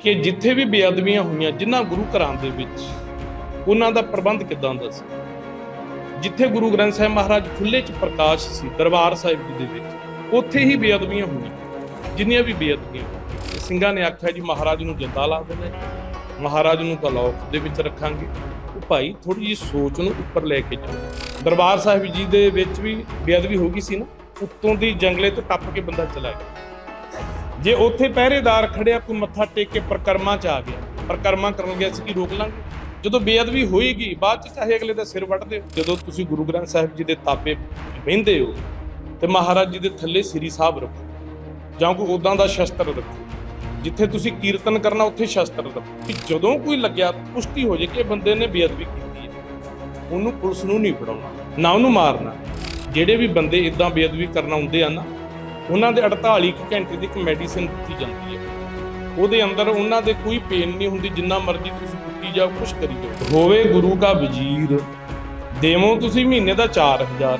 ਕਿ ਜਿੱਥੇ ਵੀ ਬੇਅਦਬੀਆਂ ਹੋਈਆਂ ਜਿਨ੍ਹਾਂ ਗੁਰੂ ਘਰਾਂ ਦੇ ਵਿੱਚ, ਉਹਨਾਂ ਦਾ ਪ੍ਰਬੰਧ ਕਿਦਾਂ ਦਾ ਸੀ? ਜਿੱਥੇ ਗੁਰੂ ਗ੍ਰੰਥ ਸਾਹਿਬ ਮਹਾਰਾਜ ਖੁੱਲੇ ਚ ਪ੍ਰਕਾਸ਼ ਸੀ, ਦਰਬਾਰ ਸਾਹਿਬ ਜੀ ਦੇ ਵਿੱਚ, ਉੱਥੇ ਹੀ ਬੇਅਦਬੀਆਂ ਹੋਈਆਂ, ਜਿੰਨੀਆਂ ਵੀ ਬੇਅਦਬੀਆਂ ਤੇ ਸਿੰਘਾਂ ਨੇ ਆਖਿਆ, ਜੀ, ਮਹਾਰਾਜ ਨੂੰ ਜਿੰਦਾ ਲਾ ਦੇਣਾ ਮਹਾਰਾਜ ਨੂੰ ਕਲੌਕ ਦੇ ਵਿੱਚ ਰੱਖਾਂਗੇ। ਉਹ ਭਾਈ ਥੋੜੀ ਜਿਹੀ ਸੋਚ ਨੂੰ ਉੱਪਰ ਲੈ ਕੇ ਜਾਓ ਦਰਬਾਰ ਸਾਹਿਬ ਜੀ ਦੇ ਵਿੱਚ ਵੀ ਬੇਅਦਬੀ ਹੋ ਗਈ ਸੀ ਨਾ, ਉੱਤੋਂ ਦੀ ਜੰਗਲੇ ਤੋਂ ਟੱਪ ਕੇ ਬੰਦਾ ਚਲਾ ਗਿਆ। ਜੇ ਉੱਥੇ ਪਹਿਰੇਦਾਰ ਖੜਿਆ, ਕੋਈ ਮੱਥਾ ਟੇਕ ਕੇ ਪ੍ਰਕਰਮਾ ਚ ਆ ਗਿਆ। ਪ੍ਰਕਰਮਾ ਕਰਨ ਗਿਆ ਸੀ ਕਿ ਰੋਕ ਲਾਂਗੇ? ਜਦੋਂ ਬੇਅਦਬੀ ਹੋਏਗੀ, ਬਾਅਦ ਚ ਚਾਹੇ ਅਗਲੇ ਦਾ ਸਿਰ ਵੱਢਦੇ ਹੋ ਜਦੋਂ ਤੁਸੀਂ ਗੁਰੂ ਗ੍ਰੰਥ ਸਾਹਿਬ ਜੀ ਦੇ ਤਾਬੇ ਬਹਿੰਦੇ ਹੋ, ਤੇ ਮਹਾਰਾਜ ਜੀ ਦੇ ਥੱਲੇ ਸ੍ਰੀ ਸਾਹਿਬ ਰੱਖੋ, ਜਾਂ ਕੋਈ ਉਦਾਂ ਦਾ ਸ਼ਸਤਰ ਰੱਖੋ, ਜਿੱਥੇ ਤੁਸੀਂ ਕੀਰਤਨ ਕਰਨਾ, ਉੱਥੇ ਸ਼ਸਤਰ ਰੱਖੋ। ਕਿ ਜਦੋਂ ਕੋਈ ਲੱਗਿਆ, ਪੁਸ਼ਟੀ ਹੋ ਜੇ ਕਿ ਬੰਦੇ ਨੇ ਬੇਅਦਬੀ ਕੀਤੀ ਹੈ। ਉਹਨੂੰ ਪੁਲਿਸ ਨੂੰ ਨਹੀਂ ਫੜਾਉਣਾ, ਨਾ ਉਹਨੂੰ ਮਾਰਨਾ। ਜਿਹੜੇ ਵੀ ਬੰਦੇ ਇਦਾਂ ਬੇਅਦਬੀ ਕਰਨ ਆਉਂਦੇ ਆ ਨਾ ਉਹਨਾਂ ਦੇ 48 ਕੁ ਘੰਟੇ ਦੀ ਇੱਕ ਮੈਡੀਸਿਨ ਦਿੱਤੀ ਜਾਂਦੀ ਹੈ। ਉਹਦੇ ਅੰਦਰ ਉਹਨਾਂ ਦੇ ਕੋਈ ਪੇਨ ਨਹੀਂ ਹੁੰਦੀ, ਜਿੰਨਾ ਮਰਜ਼ੀ ਤੁਸੀਂ ਕੁੱਟੀ ਜਾਓ, ਕੁਛ ਕਰੀ ਜਾਓ। ਹੋਵੇ ਗੁਰੂ ਦਾ ਵਜ਼ੀਰ, ਦੇਵੋ ਤੁਸੀਂ ਮਹੀਨੇ ਦਾ 4000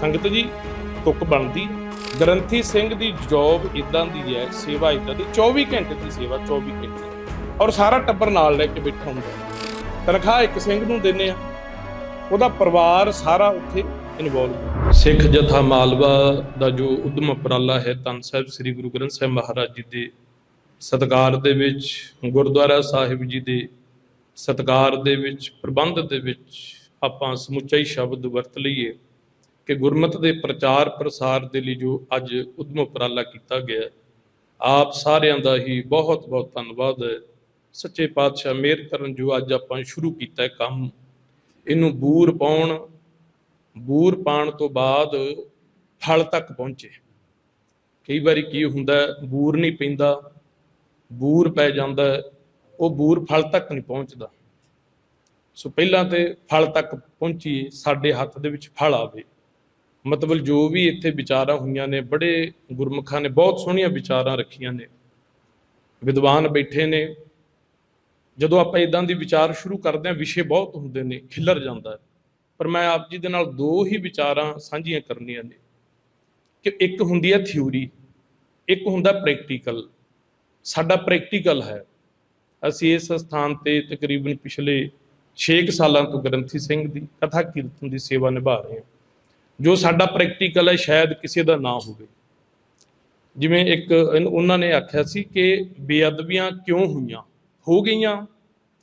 ਸੰਗਤ ਜੀ, ਤੁਕ ਬਣਦੀ। ਗ੍ਰੰਥੀ ਸਿੰਘ ਦੀ ਜੌਬ ਇਦਾਂ ਦੀ ਹੈ, ਸੇਵਾ ਇਦਾਂ ਦੀ। 24 ਘੰਟੇ ਦੀ ਸੇਵਾ 24 ਘੰਟੇ। ਔਰ ਸਾਰਾ ਟੱਬਰ ਨਾਲ ਲੈ ਕੇ ਬੈਠਾ ਹੁੰਦਾ ਤਨਖਾਹ ਇੱਕ ਸਿੰਘ ਨੂੰ ਦਿੰਨੇ ਆ ਉਹਦਾ ਪਰਿਵਾਰ ਸਾਰਾ ਉੱਥੇ ਇਨਵੋਲਵ ਸਿੱਖ ਜਥਾ ਮਾਲਵਾ ਦਾ ਜੋ ਉਦਮ ਉਪਰਾਲਾ ਹੈ ਤਨ ਸਾਹਿਬ ਸ੍ਰੀ ਗੁਰੂ ਗ੍ਰੰਥ ਸਾਹਿਬ ਮਹਾਰਾਜ ਜੀ ਦੇ ਸਤਿਕਾਰ ਦੇ ਵਿੱਚ, ਗੁਰਦੁਆਰਾ ਸਾਹਿਬ ਜੀ ਦੇ ਸਤਿਕਾਰ ਦੇ ਵਿੱਚ, ਪ੍ਰਬੰਧ ਦੇ ਵਿੱਚ ਆਪਾਂ ਸਮੁੱਚਾ ਹੀ ਸ਼ਬਦ ਵਰਤ ਲਈਏ ਕਿ ਗੁਰਮਤਿ ਦੇ ਪ੍ਰਚਾਰ ਪ੍ਰਸਾਰ ਦੇ ਲਈ ਜੋ ਅੱਜ ਉਦਮ ਉਪਰਾਲਾ ਕੀਤਾ ਗਿਆ ਆਪ ਸਾਰਿਆਂ ਦਾ ਹੀ ਬਹੁਤ ਬਹੁਤ ਧੰਨਵਾਦ ਹੈ। ਸੱਚੇ ਪਾਤਸ਼ਾਹ ਮਿਹਰ ਕਰਨ ਜੋ ਅੱਜ ਆਪਾਂ ਸ਼ੁਰੂ ਕੀਤਾ ਕੰਮ, ਇਹਨੂੰ ਬੂਰ ਪਾਉਣ ਬੂਰ ਪਾਣ ਤੋਂ ਬਾਅਦ ਫਲ ਤੱਕ ਪਹੁੰਚੇ। ਕਈ ਵਾਰੀ ਕੀ ਹੁੰਦਾ, ਬੂਰ ਨਹੀਂ ਪੈਂਦਾ, ਬੂਰ ਪੈ ਜਾਂਦਾ, ਉਹ ਬੂਰ ਫਲ ਤੱਕ ਨਹੀਂ ਪਹੁੰਚਦਾ। ਸੋ ਪਹਿਲਾਂ ਤੇ ਫਲ ਤੱਕ ਪਹੁੰਚੀਏ ਸਾਡੇ ਹੱਥ ਦੇ ਵਿੱਚ ਫਲ ਆਵੇ। ਮਤਲਬ ਜੋ ਵੀ ਇੱਥੇ ਵਿਚਾਰਾਂ ਹੋਈਆਂ ਨੇ, ਬੜੇ ਗੁਰਮੁਖਾਂ ਨੇ, ਬਹੁਤ ਸੋਹਣੀਆਂ ਵਿਚਾਰਾਂ ਰੱਖੀਆਂ ਨੇ। ਵਿਦਵਾਨ ਬੈਠੇ ਨੇ। ਜਦੋਂ ਆਪਾਂ ਇਦਾਂ ਦੀ ਵਿਚਾਰ ਸ਼ੁਰੂ ਕਰਦੇ ਹਾਂ, ਵਿਸ਼ੇ ਬਹੁਤ ਹੁੰਦੇ ਨੇ, ਖਿਲਰ ਜਾਂਦਾ ਹੈ। ਪਰ ਮੈਂ ਆਪ ਜੀ ਦੇ ਨਾਲ ਦੋ ਹੀ ਵਿਚਾਰਾਂ ਸਾਂਝੀਆਂ ਕਰਨੀਆਂ ਨੇ ਕਿ ਇੱਕ ਹੁੰਦੀ ਹੈ ਥਿਊਰੀ, ਇੱਕ ਹੁੰਦਾ ਪ੍ਰੈਕਟੀਕਲ। ਸਾਡਾ ਪ੍ਰੈਕਟੀਕਲ ਹੈ। ਅਸੀਂ ਇਸ ਸਥਾਨ ਤੇ ਤਕਰੀਬਨ ਪਿਛਲੇ 6 ਸਾਲਾਂ ਤੋਂ ਗ੍ਰੰਥੀ ਸਿੰਘ ਦੀ ਕਥਾ ਕੀਰਤਨ ਦੀ ਸੇਵਾ ਨਿਭਾ ਰਹੇ ਹਾਂ। ਜੋ ਸਾਡਾ ਪ੍ਰੈਕਟੀਕਲ ਹੈ, ਸ਼ਾਇਦ ਕਿਸੇ ਦਾ ਨਾ ਹੋਵੇ। ਜਿਵੇਂ ਇੱਕ, ਉਹਨਾਂ ਨੇ ਆਖਿਆ ਸੀ ਕਿ ਬੇਅਦਬੀਆਂ ਕਿਉਂ ਹੋਈਆਂ? ਹੋ ਗਈਆਂ।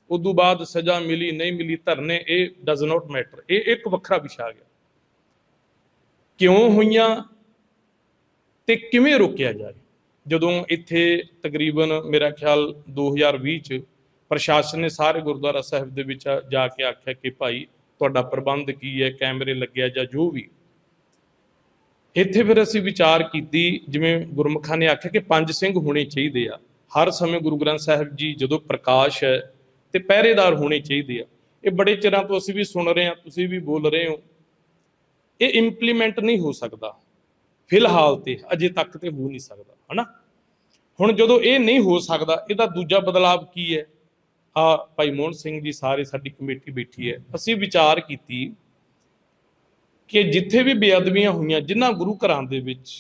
ਉਦੋਂ ਬਾਅਦ ਸਜ਼ਾ ਮਿਲੀ, ਨਹੀਂ ਮਿਲੀ, ਧਰਨੇ, ਇਹ ਡਸ ਨਾਟ ਮੈਟਰ ਇਹ ਇੱਕ ਵੱਖਰਾ ਵਿਸ਼ਾ ਆ ਗਿਆ। ਕਿਉਂ ਹੋਈਆਂ ਤੇ ਕਿਵੇਂ ਰੋਕਿਆ ਜਾਏ? ਜਦੋਂ ਇੱਥੇ ਤਕਰੀਬਨ ਮੇਰਾ ਖਿਆਲ 2020 ਚ ਪ੍ਰਸ਼ਾਸਨ ਨੇ ਸਾਰੇ ਗੁਰਦੁਆਰਾ ਸਾਹਿਬ ਦੇ ਵਿੱਚ ਜਾ ਕੇ ਆਖਿਆ ਕਿ ਭਾਈ ਤੁਹਾਡਾ ਪ੍ਰਬੰਧ ਕੀ ਹੈ, ਕੈਮਰੇ ਲੱਗਿਆ ਜਾਂ ਜੋ ਵੀ। ਇੱਥੇ ਫਿਰ ਅਸੀਂ ਵਿਚਾਰ ਕੀਤੀ, ਜਿਵੇਂ ਗੁਰਮੁਖਾਂ ਨੇ ਆਖਿਆ ਕਿ ਪੰਜ ਸਿੰਘ ਹੋਣੇ ਚਾਹੀਦੇ ਆ। ਹਰ ਸਮੇਂ ਗੁਰੂ ਗ੍ਰੰਥ ਸਾਹਿਬ ਜੀ ਜਦੋਂ ਪ੍ਰਕਾਸ਼ ਹੈ ਤੇ ਪਹਿਰੇਦਾਰ ਹੋਣੇ ਚਾਹੀਦੇ ਆ। ਇਹ ਬੜੇ ਚਿਰਾਂ ਤੋਂ ਅਸੀਂ ਵੀ ਸੁਣ ਰਹੇ ਹਾਂ, ਤੁਸੀਂ ਵੀ ਬੋਲ ਰਹੇ ਹੋ। ਇਹ ਇੰਪਲੀਮੈਂਟ ਨਹੀਂ ਹੋ ਸਕਦਾ। ਫਿਲਹਾਲ ਤੇ ਅਜੇ ਤੱਕ ਤੇ ਹੋ ਨਹੀਂ ਸਕਦਾ, ਹਨਾ? ਹੁਣ ਜਦੋਂ ਇਹ ਨਹੀਂ ਹੋ ਸਕਦਾ, ਇਹਦਾ ਦੂਜਾ ਬਦਲਾਵ ਕੀ ਹੈ? ਆ ਭਾਈ ਮੋਹਨ ਸਿੰਘ ਜੀ ਸਾਰੇ ਸਾਡੀ ਕਮੇਟੀ ਬੈਠੀ ਹੈ। ਅਸੀਂ ਵਿਚਾਰ ਕੀਤੀ ਕਿ ਜਿੱਥੇ ਵੀ ਬੇਅਦਬੀਆਂ ਹੋਈਆਂ, ਜਿਨ੍ਹਾਂ ਗੁਰੂ ਘਰਾਂ ਦੇ ਵਿੱਚ,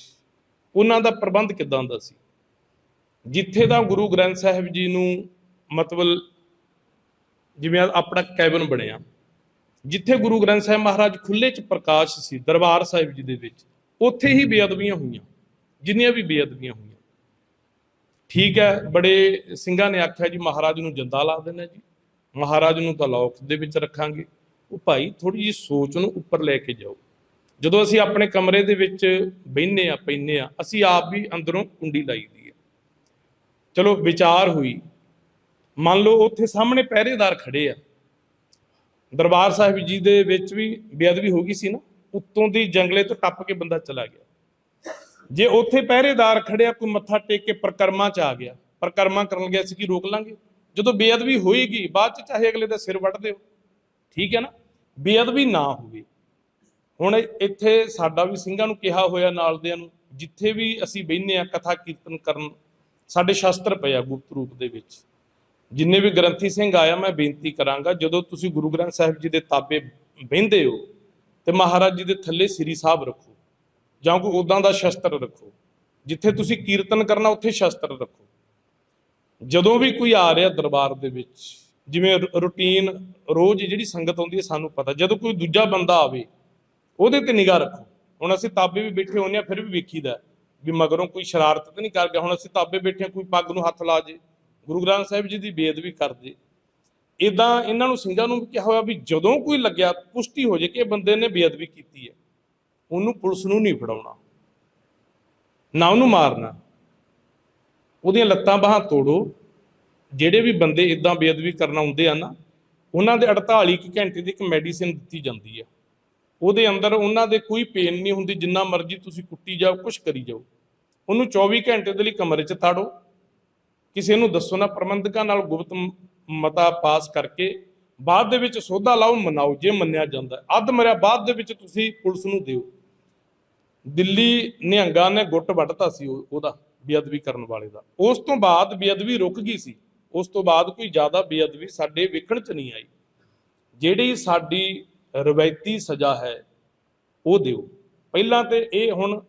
ਉਹਨਾਂ ਦਾ ਪ੍ਰਬੰਧ ਕਿਦਾਂ ਦਾ ਸੀ? ਜਿੱਥੇ ਦਾ ਗੁਰੂ ਗ੍ਰੰਥ ਸਾਹਿਬ ਜੀ ਨੂੰ ਮਤਲਬ ਜਿਵੇਂ ਆਪਣਾ ਕੈਬਨ ਬਣਿਆ। ਜਿੱਥੇ ਗੁਰੂ ਗ੍ਰੰਥ ਸਾਹਿਬ ਮਹਾਰਾਜ ਖੁੱਲੇ ਚ ਪ੍ਰਕਾਸ਼ ਸੀ, ਦਰਬਾਰ ਸਾਹਿਬ ਜੀ ਦੇ ਵਿੱਚ, ਉੱਥੇ ਹੀ ਬੇਅਦਬੀਆਂ ਹੋਈਆਂ, ਜਿੰਨੀਆਂ ਵੀ ਬੇਅਦਬੀਆਂ ਹੋਈਆਂ। ਠੀਕ ਹੈ, ਬੜੇ ਸਿੰਘਾਂ ਨੇ ਆਖਿਆ ਜੀ, ਮਹਾਰਾਜ ਨੂੰ ਜਿੰਦਾ ਲਾ ਦੇਣਾ ਜੀ, ਮਹਾਰਾਜ ਨੂੰ ਤਾਂ ਲੋਕ ਦੇ ਵਿੱਚ ਰੱਖਾਂਗੇ। ਉਹ ਭਾਈ ਥੋੜੀ ਜਿਹੀ ਸੋਚ ਨੂੰ ਉੱਪਰ ਲੈ ਕੇ ਜਾਓ। ਜਦੋਂ ਅਸੀਂ ਆਪਣੇ ਕਮਰੇ ਦੇ ਵਿੱਚ ਬਹਿੰਨੇ ਆ ਪੈਨੇ ਆ ਅਸੀਂ ਆਪ ਵੀ ਅੰਦਰੋਂ ਕੁੰਡੀ ਲਾਈ ਦੀ ਹੈ। ਚਲੋ, ਵਿਚਾਰ ਹੋਈ। ਮੰਨ ਲਓ ਉੱਥੇ ਸਾਹਮਣੇ ਪਹਿਰੇਦਾਰ ਖੜੇ ਆ। ਦਰਬਾਰ ਸਾਹਿਬ ਜੀ ਦੇ ਵਿੱਚ ਵੀ ਬੇਅਦਬੀ ਹੋ ਗਈ ਸੀ ਨਾ, ਉੱਤੋਂ ਦੀ ਜੰਗਲੇ ਤੋਂ ਟੱਪ ਕੇ ਬੰਦਾ ਚਲਾ ਗਿਆ। ਜੇ ਉੱਥੇ ਪਹਿਰੇਦਾਰ ਖੜਿਆ, ਕੋਈ ਮੱਥਾ ਟੇਕ ਕੇ ਪ੍ਰਕਰਮਾ ਚ ਆ ਗਿਆ। ਪ੍ਰਕਰਮਾ ਕਰਨ ਗਿਆ ਸੀ ਕੀ ਰੋਕ ਲਾਂਗੇ? ਜਦੋਂ ਬੇਅਦਬੀ ਹੋਏਗੀ, ਬਾਅਦ ਚ ਚਾਹੇ ਅਗਲੇ ਦਾ ਸਿਰ ਵੱਢ ਦਿਓ ਠੀਕ ਹੈ ਨਾ? ਬੇਅਦਬੀ ਨਾ ਹੋਵੇ। ਹੁਣ ਇੱਥੇ ਸਾਡਾ ਵੀ ਸਿੰਘਾਂ ਨੂੰ ਕਿਹਾ ਹੋਇਆ ਨਾਲ ਦਿਆਂ ਨੂੰ, ਜਿੱਥੇ ਵੀ ਅਸੀਂ ਬਹਿੰਦੇ ਆ ਕਥਾ ਕੀਰਤਨ ਕਰਨ, ਸਾਡੇ ਸ਼ਸਤਰ ਪਏ ਆ ਗੁਪਤ ਰੂਪ ਦੇ ਵਿੱਚ। ਜਿੰਨੇ ਵੀ ਗ੍ਰੰਥੀ ਸਿੰਘ ਆਇਆ, ਮੈਂ ਬੇਨਤੀ ਕਰਾਂਗਾ, ਜਦੋਂ ਤੁਸੀਂ ਗੁਰੂ ਗ੍ਰੰਥ ਸਾਹਿਬ ਜੀ ਦੇ ਤਾਬੇ ਬਹਿੰਦੇ ਹੋ ਤੇ ਮਹਾਰਾਜ ਜੀ ਦੇ ਥੱਲੇ ਸ੍ਰੀ ਸਾਹਿਬ ਰੱਖੋ ਜਾਂ ਕੋਈ ਉਦਾਂ ਦਾ ਸ਼ਸਤਰ ਰੱਖੋ, ਜਿੱਥੇ ਤੁਸੀਂ ਕੀਰਤਨ ਕਰਨਾ, ਉੱਥੇ ਸ਼ਸਤਰ ਰੱਖੋ। ਜਦੋਂ ਵੀ ਕੋਈ ਆ ਰਿਹਾ ਦਰਬਾਰ ਦੇ ਵਿੱਚ, ਜਿਵੇਂ ਰੂਟੀਨ ਰੋਜ਼ ਜਿਹੜੀ ਸੰਗਤ ਆਉਂਦੀ ਹੈ, ਸਾਨੂੰ ਪਤਾ, ਜਦੋਂ ਕੋਈ ਦੂਜਾ ਬੰਦਾ ਆਵੇ, ਉਹਦੇ ਤੇ ਨਿਗਾਹ ਰੱਖੋ। ਹੁਣ ਅਸੀਂ ਤਾਬੇ ਵੀ ਬੈਠੇ ਹੁੰਦੇ ਆ ਫਿਰ ਵੀ ਵੇਖੀਦਾ ਵੀ ਮਗਰੋਂ ਕੋਈ ਸ਼ਰਾਰਤ ਤਾਂ ਨਹੀਂ ਕਰ ਗਿਆ, ਹੁਣ ਅਸੀਂ ਤਾਬੇ ਬੈਠੇ ਹਾਂ, ਕੋਈ ਪੱਗ ਨੂੰ ਹੱਥ ਲਾ ਜੇ। ਗੁਰੂ ਗ੍ਰੰਥ ਸਾਹਿਬ ਜੀ ਦੀ ਬੇਅਦਬੀ ਕਰਦੇ। ਜੇ ਇਦਾਂ ਇਹਨਾਂ ਨੂੰ ਸਿੰਘਾਂ ਨੂੰ ਵੀ ਕਿਹਾ ਹੋਇਆ ਵੀ ਜਦੋਂ ਕੋਈ ਲੱਗਿਆ ਪੁਸ਼ਟੀ ਹੋ ਜੇ ਕਿ ਬੰਦੇ ਨੇ ਬੇਅਦਬੀ ਕੀਤੀ ਹੈ। ਉਹਨੂੰ ਪੁਲਿਸ ਨੂੰ ਨਹੀਂ ਫੜਾਉਣਾ। ਨਾ ਉਹਨੂੰ ਮਾਰਨਾ। ਉਹਦੀਆਂ ਲੱਤਾਂ ਬਾਹਾਂ ਤੋੜੋ। ਜਿਹੜੇ ਵੀ ਬੰਦੇ ਇਦਾਂ ਬੇਅਦਬੀ ਕਰਨ ਆਉਂਦੇ ਆ ਨਾ, ਉਹਨਾਂ ਦੇ 48 ਕੁ ਘੰਟੇ ਦੀ ਇੱਕ ਮੈਡੀਸਿਨ ਦਿੱਤੀ ਜਾਂਦੀ ਆ। ਉਹਦੇ ਅੰਦਰ ਉਹਨਾਂ ਦੇ ਕੋਈ ਪੇਨ ਨਹੀਂ ਹੁੰਦੀ, ਜਿੰਨਾ ਮਰਜ਼ੀ ਤੁਸੀਂ ਕੁੱਟੀ ਜਾਓ, ਕੁਛ ਕਰੀ ਜਾਓ। ਉਹਨੂੰ 24 ਘੰਟੇ ਦੇ ਲਈ ਕਮਰੇ 'ਚ ਤਾੜੋ। ਕਿਸੇ ਨੂੰ ਦੱਸੋ ਨਾ, ਪ੍ਰਬੰਧਕਾਂ ਨਾਲ ਗੁਪਤ ਮਤਾ ਪਾਸ ਕਰਕੇ ਬਾਅਦ ਦੇ ਵਿੱਚ ਸੋਧਾ ਲਾਓ, ਮਨਾਓ, ਜੇ ਮੰਨਿਆ ਜਾਂਦਾ। ਅੱਧ ਮਰਿਆ ਬਾਅਦ ਦੇ ਵਿੱਚ ਤੁਸੀਂ ਪੁਲਿਸ ਨੂੰ ਦਿਓ। ਦਿੱਲੀ ਨਿਹੰਗਾਂ ਨੇ ਗੁੱਟ ਵੱਢਤਾ ਸੀ ਉਹ- ਉਹਦਾ, ਬੇਅਦਬੀ ਕਰਨ ਵਾਲੇ ਦਾ। ਉਸ ਤੋਂ ਬਾਅਦ ਬੇਅਦਬੀ ਰੁਕ ਗਈ ਸੀ। ਉਸ ਤੋਂ ਬਾਅਦ ਕੋਈ ਜ਼ਿਆਦਾ ਬੇਅਦਬੀ ਸਾਡੇ ਵੇਖਣ ਚ ਨਹੀਂ ਆਈ। ਜਿਹੜੀ ਸਾਡੀ ਰਵਾਇਤੀ ਸਜ਼ਾ ਹੈ, ਉਹ ਦਿਓ। ਪਹਿਲਾਂ ਤੇ ਇਹ ਹੁਣ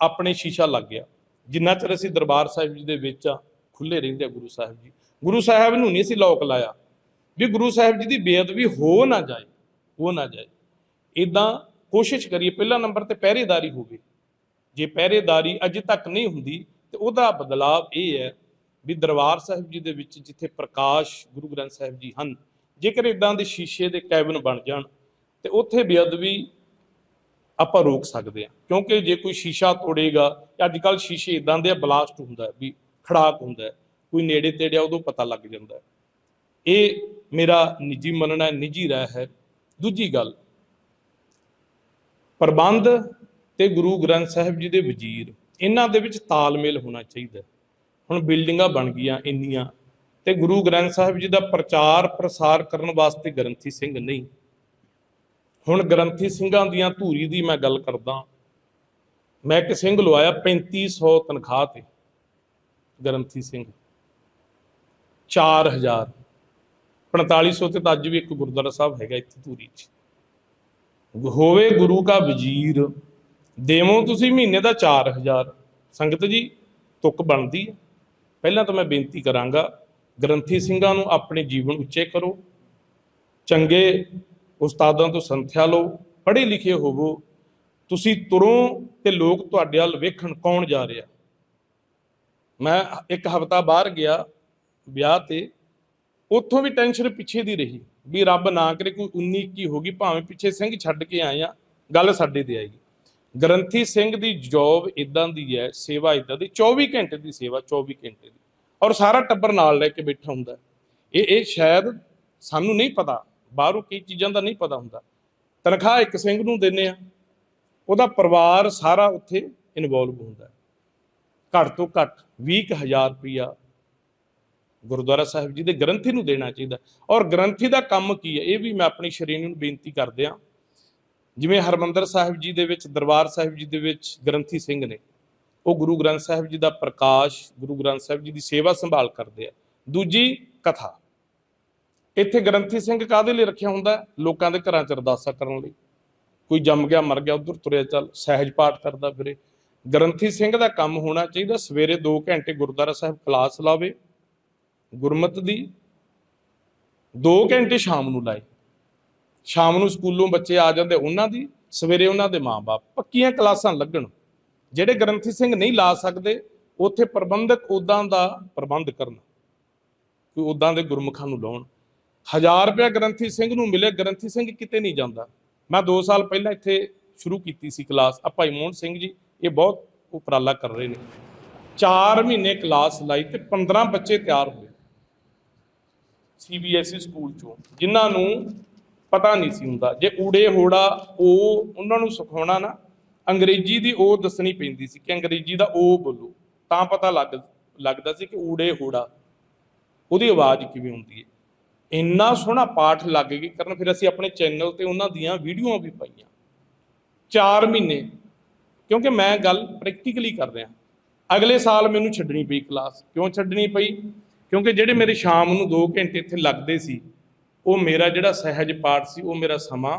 ਆਪਣੇ ਸ਼ੀਸ਼ਾ ਲੱਗ ਗਿਆ। ਜਿੰਨਾ ਚਿਰ ਅਸੀਂ ਦਰਬਾਰ ਸਾਹਿਬ ਜੀ ਦੇ ਵਿੱਚ ਆ ਖੁੱਲੇ ਰਹਿੰਦੇ ਆ ਗੁਰੂ ਸਾਹਿਬ ਜੀ। ਗੁਰੂ ਸਾਹਿਬ ਨੂੰ ਨਹੀਂ ਅਸੀਂ ਲੋਕ ਲਾਇਆ। ਵੀ ਗੁਰੂ ਸਾਹਿਬ ਜੀ ਦੀ ਬੇਅਦਬੀ ਹੋ ਨਾ ਜਾਏ, ਹੋ ਨਾ ਜਾਏ। ਇਦਾਂ ਕੋਸ਼ਿਸ਼ ਕਰੀਏ, ਪਹਿਲਾ ਨੰਬਰ ਤੇ ਪਹਿਰੇਦਾਰੀ ਹੋਵੇ। ਜੇ ਪਹਿਰੇਦਾਰੀ ਅਜੇ ਤੱਕ ਨਹੀਂ ਹੁੰਦੀ, ਤੇ ਉਹਦਾ ਬਦਲਾਵ ਇਹ ਹੈ ਵੀ ਦਰਬਾਰ ਸਾਹਿਬ ਜੀ ਦੇ ਵਿੱਚ ਜਿੱਥੇ ਪ੍ਰਕਾਸ਼ ਗੁਰੂ ਗ੍ਰੰਥ ਸਾਹਿਬ ਜੀ ਹਨ, ਜੇਕਰ ਇਦਾਂ ਦੇ ਸ਼ੀਸ਼ੇ ਦੇ ਕੈਬਨ ਬਣ ਜਾਣ, ਤੇ ਉੱਥੇ ਬੇਅਦਬੀ ਆਪਾਂ ਰੋਕ ਸਕਦੇ ਹਾਂ। ਕਿਉਂਕਿ ਜੇ ਕੋਈ ਸ਼ੀਸ਼ਾ ਤੋੜੇਗਾ ਅੱਜ ਕੱਲ ਸ਼ੀਸ਼ੇ ਇਦਾਂ ਦੇ ਬਲਾਸਟ ਹੁੰਦਾ ਵੀ ਖੜਾਕ ਹੁੰਦਾ ਕੋਈ ਨੇੜੇ ਤੇੜੇ ਆ, ਉਦੋਂ ਪਤਾ ਲੱਗ ਜਾਂਦਾ ਇਹ ਮੇਰਾ ਨਿੱਜੀ ਮੰਨਣਾ, ਨਿੱਜੀ ਰਾਏ ਹੈ। ਦੂਜੀ ਗੱਲ, ਪ੍ਰਬੰਧ ਤੇ ਗੁਰੂ ਗ੍ਰੰਥ ਸਾਹਿਬ ਜੀ ਦੇ ਵਜ਼ੀਰ, ਇਹਨਾਂ ਦੇ ਵਿੱਚ ਤਾਲਮੇਲ ਹੋਣਾ ਚਾਹੀਦਾ ਹੁਣ ਬਿਲਡਿੰਗਾਂ ਬਣ ਗਈਆਂ ਇੰਨੀਆਂ ਤੇ ਗੁਰੂ ਗ੍ਰੰਥ ਸਾਹਿਬ ਜੀ ਦਾ ਪ੍ਰਚਾਰ ਪ੍ਰਸਾਰ ਕਰਨ ਵਾਸਤੇ ਗ੍ਰੰਥੀ ਸਿੰਘ ਨਹੀਂ। ਹੁਣ ਗ੍ਰੰਥੀ ਸਿੰਘਾਂ ਦੀਆਂ ਧੂਰੀ ਦੀ ਮੈਂ ਗੱਲ ਕਰਦਾ, ਮੈਂ ਇੱਕ ਸਿੰਘ ਲਵਾਇਆ 3500 ਤਨਖਾਹ ਤੇ। ਗ੍ਰੰਥੀ ਸਿੰਘ। 4000 4500 ਤੇ ਤਾਂ ਅੱਜ ਵੀ ਇੱਕ ਗੁਰਦੁਆਰਾ ਸਾਹਿਬ ਹੈਗਾ ਇੱਥੇ ਧੂਰੀ 'ਚ। ਹੋਵੇ ਗੁਰੂ ਕਾ ਵਜ਼ੀਰ, ਦੇਵੋ ਤੁਸੀਂ ਮਹੀਨੇ ਦਾ 4000 ਸੰਗਤ ਜੀ, ਤੁਕ ਬਣਦੀ ਹੈ। ਪਹਿਲਾਂ ਤਾਂ ਮੈਂ ਬੇਨਤੀ ਕਰਾਂਗਾ, ਗ੍ਰੰਥੀ ਸਿੰਘਾਂ ਨੂੰ ਆਪਣੇ ਜੀਵਨ ਉੱਚੇ ਕਰੋ। ਚੰਗੇ ਉਸਤਾਦਾਂ ਤੋਂ ਸੰਥਿਆ ਲਓ। ਪੜ੍ਹੇ ਲਿਖੇ ਹੋਵੋ। ਤੁਸੀਂ ਤੁਰੋ ਤੇ ਲੋਕ ਤੁਹਾਡੇ ਵੱਲ ਵੇਖਣ ਕੌਣ ਜਾ ਰਿਹਾ? ਮੈਂ ਇੱਕ ਹਫ਼ਤਾ ਬਾਹਰ ਗਿਆ ਵਿਆਹ ਤੇ, ਉੱਥੋਂ ਵੀ ਟੈਨਸ਼ਨ ਪਿੱਛੇ ਦੀ ਰਹੀ ਵੀ ਰੱਬ ਨਾ ਕਰੇ ਕੋਈ 19 21 ਹੋ ਗਈ, ਭਾਵੇਂ ਪਿੱਛੇ ਸਿੰਘ ਛੱਡ ਕੇ ਆਏ ਆ, ਗੱਲ ਸਾਡੇ ਤੇ ਆਏਗੀ। ਗ੍ਰੰਥੀ ਸਿੰਘ ਦੀ ਜੌਬ ਇਦਾਂ ਦੀ ਹੈ, ਸੇਵਾ ਇਦਾਂ ਦੀ 24 ਘੰਟੇ ਦੀ ਸੇਵਾ 24 ਘੰਟੇ ਦੀ। ਔਰ ਸਾਰਾ ਟੱਬਰ ਨਾਲ ਲੈ ਕੇ ਬੈਠਾ ਹੁੰਦਾ। ਇਹ ਇਹ ਸ਼ਾਇਦ ਸਾਨੂੰ ਨਹੀਂ ਪਤਾ, ਬਾਹਰੋਂ ਕਈ ਚੀਜ਼ਾਂ ਦਾ ਨਹੀਂ ਪਤਾ ਹੁੰਦਾ। ਤਨਖਾਹ ਇੱਕ ਸਿੰਘ ਨੂੰ ਦਿੰਨੇ ਆ, ਉਹਦਾ ਪਰਿਵਾਰ ਸਾਰਾ ਉੱਥੇ ਇਨਵੋਲਵ ਹੁੰਦਾ। ਘੱਟ ਤੋਂ ਘੱਟ 20000 ਰੁਪਇਆ ਗੁਰਦੁਆਰਾ ਸਾਹਿਬ ਜੀ ਦੇ ਗ੍ਰੰਥੀ ਨੂੰ ਦੇਣਾ ਚਾਹੀਦਾ। ਔਰ ਗ੍ਰੰਥੀ ਦਾ ਕੰਮ ਕੀ ਹੈ? ਇਹ ਵੀ ਮੈਂ ਆਪਣੀ ਸ਼੍ਰੇਣੀ ਨੂੰ ਬੇਨਤੀ ਕਰਦੇ ਆ ਜਿਵੇਂ ਹਰਮੰਦਰ ਸਾਹਿਬ ਜੀ ਦੇ ਵਿੱਚ, ਦਰਬਾਰ ਸਾਹਿਬ ਜੀ ਦੇ ਵਿੱਚ ਗ੍ਰੰਥੀ ਸਿੰਘ ਨੇ, ਉਹ ਗੁਰੂ ਗ੍ਰੰਥ ਸਾਹਿਬ ਜੀ ਦਾ ਪ੍ਰਕਾਸ਼, ਗੁਰੂ ਗ੍ਰੰਥ ਸਾਹਿਬ ਜੀ ਦੀ ਸੇਵਾ ਸੰਭਾਲ ਕਰਦੇ ਆ। ਦੂਜੀ ਕਥਾ, ਇੱਥੇ ਗ੍ਰੰਥੀ ਸਿੰਘ ਕਾਦੇ ਲਈ ਰੱਖਿਆ ਹੁੰਦਾ ਲੋਕਾਂ ਦੇ ਘਰਾਂ ਚ ਅਰਦਾਸਾਂ ਕਰਨ ਲਈ। ਕੋਈ ਜੰਮ ਗਿਆ, ਮਰ ਗਿਆ, ਉਧਰ ਤੁਰਿਆ ਚੱਲ, ਸਹਿਜ ਪਾਠ ਕਰਦਾ ਫਿਰੇ। ਗ੍ਰੰਥੀ ਸਿੰਘ ਦਾ ਕੰਮ ਹੋਣਾ ਚਾਹੀਦਾ। ਸਵੇਰੇ 2 ਘੰਟੇ ਗੁਰਦੁਆਰਾ ਸਾਹਿਬ ਕਲਾਸ ਲਾਵੇ, ਗੁਰਮਤ ਦੀ 2 ਘੰਟੇ ਸ਼ਾਮ ਨੂੰ ਲਾਏ। ਸ਼ਾਮ ਨੂੰ ਸਕੂਲੋਂ ਬੱਚੇ ਆ ਜਾਂਦੇ ਉਹਨਾਂ ਦੀ, ਸਵੇਰੇ ਉਹਨਾਂ ਦੇ ਮਾਪੇ ਪੱਕੀਆਂ ਕਲਾਸਾਂ ਲੱਗਣ, ਜਿਹੜੇ ਗ੍ਰੰਥੀ ਸਿੰਘ ਨਹੀਂ ਲਾ ਸਕਦੇ, ਉੱਥੇ ਪ੍ਰਬੰਧਕ ਉਦਾਂ ਦਾ ਪ੍ਰਬੰਧ ਕਰਨ ਕੋਈ ਉਦਾਂ ਦੇ ਗੁਰਮੁਖਾਂ ਨੂੰ ਲਾਉਣ। 1000 ਰੁਪਏ ਗ੍ਰੰਥੀ ਸਿੰਘ ਨੂੰ ਮਿਲੇ ਗ੍ਰੰਥੀ ਸਿੰਘ ਕਿਤੇ ਨਹੀਂ ਜਾਂਦਾ। ਮੈਂ 2 ਸਾਲ ਪਹਿਲਾਂ ਇੱਥੇ ਸ਼ੁਰੂ ਕੀਤੀ ਸੀ ਕਲਾਸ। ਆ ਭਾਈ ਮੋਹਨ ਸਿੰਘ ਜੀ ਇਹ ਬਹੁਤ ਉਪਰਾਲਾ ਕਰ ਰਹੇ ਨੇ। 4 ਮਹੀਨੇ ਕਲਾਸ ਲਾਈ ਤੇ 15 ਬੱਚੇ ਤਿਆਰ ਹੋਏ। ਸੀਬੀਐਸਈ ਸਕੂਲ ਚੋਂ। ਜਿਨ੍ਹਾਂ ਨੂੰ ਪਤਾ ਨਹੀਂ ਸੀ ਹੁੰਦਾ। ਜੇ ਊੜੇ ਹੋੜਾ ਉਹ ਉਹਨਾਂ ਨੂੰ ਸਿਖਾਉਣਾ ਨਾ, ਅੰਗਰੇਜ਼ੀ ਦੀ ਉਹ ਦੱਸਣੀ ਪੈਂਦੀ ਸੀ ਕਿ ਅੰਗਰੇਜ਼ੀ ਦਾ ਉਹ ਬੋਲੋ। ਤਾਂ ਪਤਾ ਲੱਗ, ਲੱਗਦਾ ਸੀ ਕਿ ਊੜੇ ਹੋੜਾ, ਉਹਦੀ ਆਵਾਜ਼ ਕਿਵੇਂ ਹੁੰਦੀ ਹੈ। ਇੰਨਾ ਸੋਹਣਾ ਪਾਠ ਲੱਗ ਗਈ ਕਰਨ, ਫਿਰ ਅਸੀਂ ਆਪਣੇ ਚੈਨਲ ਤੇ ਉਹਨਾਂ ਦੀਆਂ ਵੀਡੀਓਆਂ ਵੀ ਪਾਈਆਂ। 4 ਮਹੀਨੇ ਕਿਉਂਕਿ ਮੈਂ ਗੱਲ ਪ੍ਰੈਕਟੀਕਲੀ ਕਰ ਰਿਹਾ। ਅਗਲੇ ਸਾਲ ਮੈਨੂੰ ਛੱਡਣੀ ਪਈ ਕਲਾਸ ਕਿਉਂ ਛੱਡਣੀ ਪਈ? ਕਿਉਂਕਿ ਜਿਹੜੇ ਮੇਰੇ ਸ਼ਾਮ ਨੂੰ 2 ਘੰਟੇ ਇੱਥੇ ਲੱਗਦੇ ਸੀ, ਉਹ ਮੇਰਾ ਜਿਹੜਾ ਸਹਿਜ ਪਾਠ ਸੀ, ਉਹ ਮੇਰਾ ਸਮਾਂ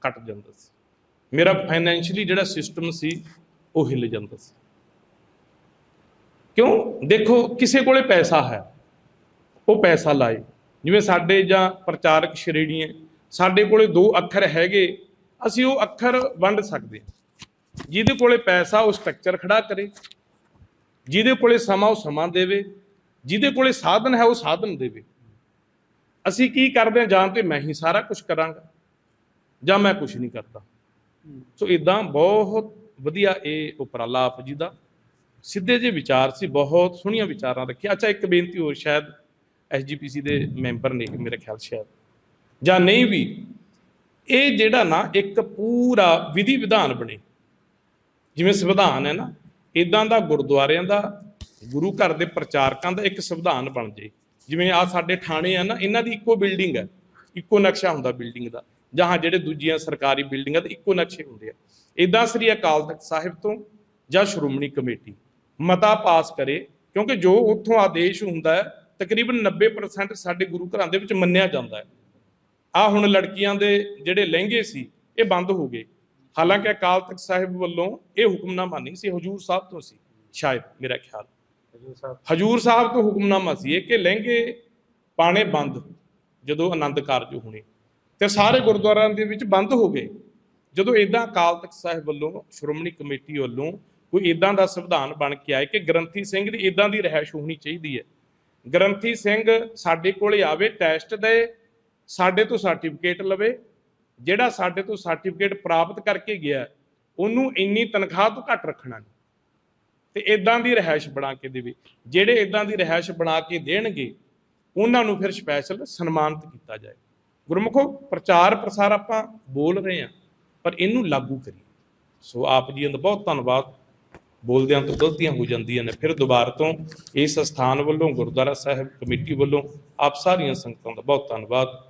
ਕੱਟ ਜਾਂਦਾ ਸੀ। ਮੇਰਾ ਫਾਈਨੈਂਸ਼ੀਅਲੀ ਜਿਹੜਾ ਸਿਸਟਮ ਸੀ, ਉਹ ਹਿੱਲ ਜਾਂਦਾ ਸੀ। ਕਿਉਂ? ਦੇਖੋ, ਕਿਸੇ ਕੋਲੇ ਪੈਸਾ ਹੈ, ਉਹ ਪੈਸਾ ਲਾਏ। ਜਿਵੇਂ ਸਾਡੇ ਜਾਂ ਪ੍ਰਚਾਰਕ ਸ਼੍ਰੇਣੀਆਂ ਸਾਡੇ ਕੋਲੇ ਦੋ ਅੱਖਰ ਹੈਗੇ, ਅਸੀਂ ਉਹ ਅੱਖਰ ਵੰਡ ਸਕਦੇ ਹਾਂ। ਜਿਹਦੇ ਕੋਲੇ ਪੈਸਾ, ਉਹ ਸਟਰਕਚਰ ਖੜਾ ਕਰੇ। ਜਿਹਦੇ ਕੋਲੇ ਸਮਾਂ, ਉਹ ਸਮਾਂ ਦੇਵੇ। ਜਿਹਦੇ ਕੋਲੇ ਸਾਧਨ ਹੈ, ਉਹ ਸਾਧਨ ਦੇਵੇ। ਅਸੀਂ ਕੀ ਕਰਦੇ ਹਾਂ? ਜਾਣ ਤੇ ਮੈਂ ਹੀ ਸਾਰਾ ਕੁਝ ਕਰਾਂਗਾ, ਜਾਂ ਮੈਂ ਕੁਝ ਨਹੀਂ ਕਰਦਾ। ਸੋ ਇਦਾਂ ਬਹੁਤ ਵਧੀਆ ਇਹ ਉਪਰਾਲਾ ਆਪ ਜੀ ਦਾ। ਸਿੱਧੇ ਜੇ ਵਿਚਾਰ ਸੀ, ਬਹੁਤ ਸੋਹਣੀਆਂ ਵਿਚਾਰਾਂ ਰੱਖੀਆਂ। ਅੱਛਾ, ਇੱਕ ਬੇਨਤੀ ਹੋਰ, ਸ਼ਾਇਦ ਐਸਜੀਪੀਸੀ ਦੇ ਮੈਂਬਰ ਨੇ, ਮੇਰੇ ਖਿਆਲ ਸ਼ਾਇਦ। ਜਾਂ ਨਹੀਂ ਵੀ, ਇਹ ਜਿਹੜਾ ਨਾ ਇੱਕ ਪੂਰਾ ਵਿਧੀ ਵਿਧਾਨ ਬਣੇ। ਜਿਵੇਂ ਸੰਵਿਧਾਨ ਹੈ ਨਾ ਇਦਾਂ ਦਾ ਗੁਰਦੁਆਰਿਆਂ ਦਾ, ਗੁਰੂ ਘਰ ਦੇ ਪ੍ਰਚਾਰਕਾਂ ਦਾ ਇੱਕ ਸੰਵਿਧਾਨ ਬਣ ਜੇ। ਜਿਵੇਂ ਆ ਸਾਡੇ ਥਾਣੇ ਆ ਨਾ, ਇਹਨਾਂ ਦੀ ਇੱਕੋ ਬਿਲਡਿੰਗ ਹੈ, ਇੱਕੋ ਨਕਸ਼ਾ ਹੁੰਦਾ ਬਿਲਡਿੰਗ ਦਾ। ਜਹਾਂ ਜਿਹੜੇ ਦੂਜੀਆਂ ਸਰਕਾਰੀ ਬਿਲਡਿੰਗਾਂ ਦੇ ਇੱਕੋ ਨਕਸ਼ੇ ਹੁੰਦੇ ਆ। ਇਦਾਂ ਸ੍ਰੀ ਅਕਾਲ ਤਖਤ ਸਾਹਿਬ ਤੋਂ ਜਾਂ ਸ਼੍ਰੋਮਣੀ ਕਮੇਟੀ, ਮਤਾ ਪਾਸ ਕਰੇ, ਕਿਉਂਕਿ ਜੋ ਉੱਥੋਂ ਆਦੇਸ਼ ਹੁੰਦਾ ਹੈ, ਤਕਰੀਬਨ 90% ਸਾਡੇ ਗੁਰੂ ਘਰਾਂ ਦੇ ਵਿੱਚ ਮੰਨਿਆ ਜਾਂਦਾ ਹੈ। ਆ ਹੁਣ ਲੜਕੀਆਂ ਦੇ ਜਿਹੜੇ ਲਹਿੰਗੇ ਸੀ, ਇਹ ਬੰਦ ਹੋ ਗਏ। ਹਾਲਾਂਕਿ ਅਕਾਲ ਤਖਤ ਸਾਹਿਬ ਵੱਲੋਂ ਇਹ ਹੁਕਮਨਾਮਾ ਨਹੀਂ ਸੀ ਹਜੂਰ ਸਾਹਿਬ ਤੋਂ ਸੀ ਸ਼ਾਇਦ ਮੇਰਾ ਖਿਆਲ। ਹਜੂਰ ਸਾਹਿਬ ਹਜੂਰ ਸਾਹਿਬ ਤੋਂ ਹੁਕਮਨਾਮਾ ਸੀ ਇਹ ਕਿ ਲਹਿੰਗੇ ਪਾਣੇ ਬੰਦ ਜਦੋਂ ਆਨੰਦ ਕਾਰਜ ਹੋਣੇ ਤੇ ਸਾਰੇ ਗੁਰਦੁਆਰਿਆਂ ਦੇ ਵਿੱਚ ਬੰਦ ਹੋ ਗਏ। ਜਦੋਂ ਇਦਾਂ ਅਕਾਲ ਤਖਤ ਸਾਹਿਬ ਵੱਲੋਂ ਸ਼੍ਰੋਮਣੀ ਕਮੇਟੀ ਵੱਲੋਂ ਕੋਈ ਇਦਾਂ ਦਾ ਸੰਵਿਧਾਨ ਬਣ ਕੇ ਆਏ ਕਿ ਗ੍ਰੰਥੀ ਸਿੰਘ ਦੀ ਇਦਾਂ ਦੀ ਰਹਿائش ਹੋਣੀ ਚਾਹੀਦੀ ਹੈ। ਗ੍ਰੰਥੀ ਸਿੰਘ ਸਾਡੇ ਕੋਲੇ ਆਵੇ ਟੈਸਟ ਦੇ ਸਾਡੇ ਤੋਂ ਸਰਟੀਫਿਕੇਟ ਲਵੇ ਜਿਹੜਾ ਸਾਡੇ ਤੋਂ ਸਰਟੀਫਿਕੇਟ ਪ੍ਰਾਪਤ ਕਰਕੇ ਗਿਆ, ਉਹਨੂੰ ਇੰਨੀ ਤਨਖਾਹ ਤੋਂ ਘੱਟ ਰੱਖਣਾ ਨਹੀਂ। ਤੇ ਇਦਾਂ ਦੀ ਰਹਿائش ਬਣਾ ਕੇ ਦੇਵੇ। ਜਿਹੜੇ ਇਦਾਂ ਦੀ ਰਹਿائش ਬਣਾ ਕੇ ਦੇਣਗੇ, ਉਹਨਾਂ ਨੂੰ ਫਿਰ ਸਪੈਸ਼ਲ ਸਨਮਾਨਿਤ ਕੀਤਾ ਜਾਏ। ਗੁਰਮੁਖੋ, ਪ੍ਰਚਾਰ ਪ੍ਰਸਾਰ ਆਪਾਂ ਬੋਲ ਰਹੇ ਹਾਂ, ਪਰ ਇਹਨੂੰ ਲਾਗੂ ਕਰੀਏ। ਸੋ ਆਪ ਜੀ ਦਾ ਬਹੁਤ ਧੰਨਵਾਦ। ਬੋਲਦਿਆਂ ਤੋਂ ਗਲਤੀਆਂ ਹੋ ਜਾਂਦੀਆਂ ਨੇ, ਫਿਰ ਦੁਬਾਰਾ ਤੋਂ ਇਸ ਸਥਾਨ ਵੱਲੋਂ, ਗੁਰਦੁਆਰਾ ਸਾਹਿਬ ਕਮੇਟੀ ਵੱਲੋਂ ਆਪ ਸਾਰੀਆਂ ਸੰਗਤਾਂ ਦਾ ਬਹੁਤ ਧੰਨਵਾਦ।